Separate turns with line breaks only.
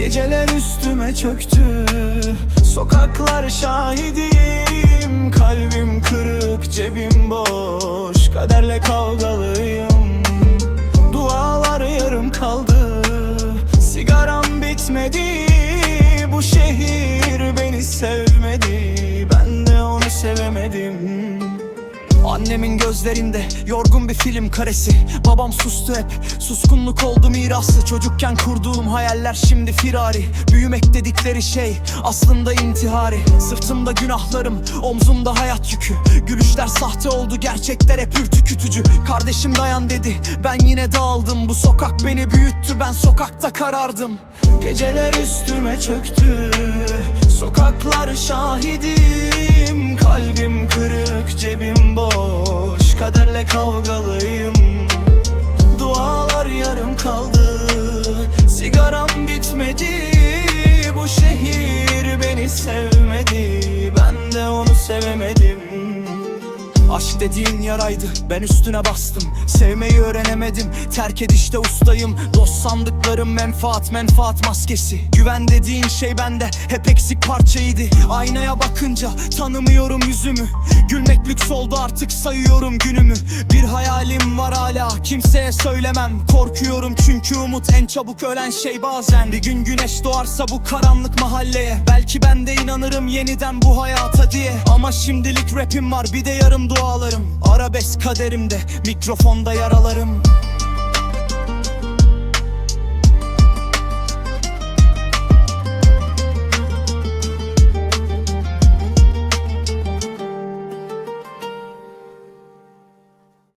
Geceler üstüme çöktü. Sokaklar şahidim. Kalbim kırık cebim boş. Kaderle kavgalıyım. Dualar yarım kaldı. Sigaram bitmedi. Bu şehir beni sevmedi. Ben de onu sevemedim Annemin gözlerinde yorgun bir film karesi. Babam sustu hep. Suskunluk oldu mirası. Çocukken kurduğum hayaller şimdi firari. Büyümek dedikleri şey aslında intihari. Sırtımda günahlarım omzumda hayat yükü. Gülüşler sahte oldu gerçekler hep ürkütücü. Kardeşim dayan dedi ben yine dağıldım. Bu sokak beni büyüttü ben sokakta karardım. Geceler üstüme çöktü Sokaklar şahidim kavgalıyım Dualar yarım kaldı. Sigaram bitmedi. Bu şehir beni sevmedi. Ben de onu sevemedim Aşk dediğin yaraydı ben üstüne bastım. Sevmeyi öğrenemedim terk edişte ustayım. Dost sandıklarım menfaat menfaat maskesi. Güven dediğin şey bende hep eksik parçaydı. Aynaya bakınca tanımıyorum yüzümü. Gülmek lüks oldu artık sayıyorum günümü. Bir hayalim var hala kimseye söylemem. Korkuyorum çünkü umut en çabuk ölen şey bazen. Bir gün güneş doğarsa bu karanlık mahalleye. Belki ben de inanırım yeniden bu hayata diye Şimdilik rapim var bir de yarım dualarım. Arabesk kaderimde mikrofonda yaralarım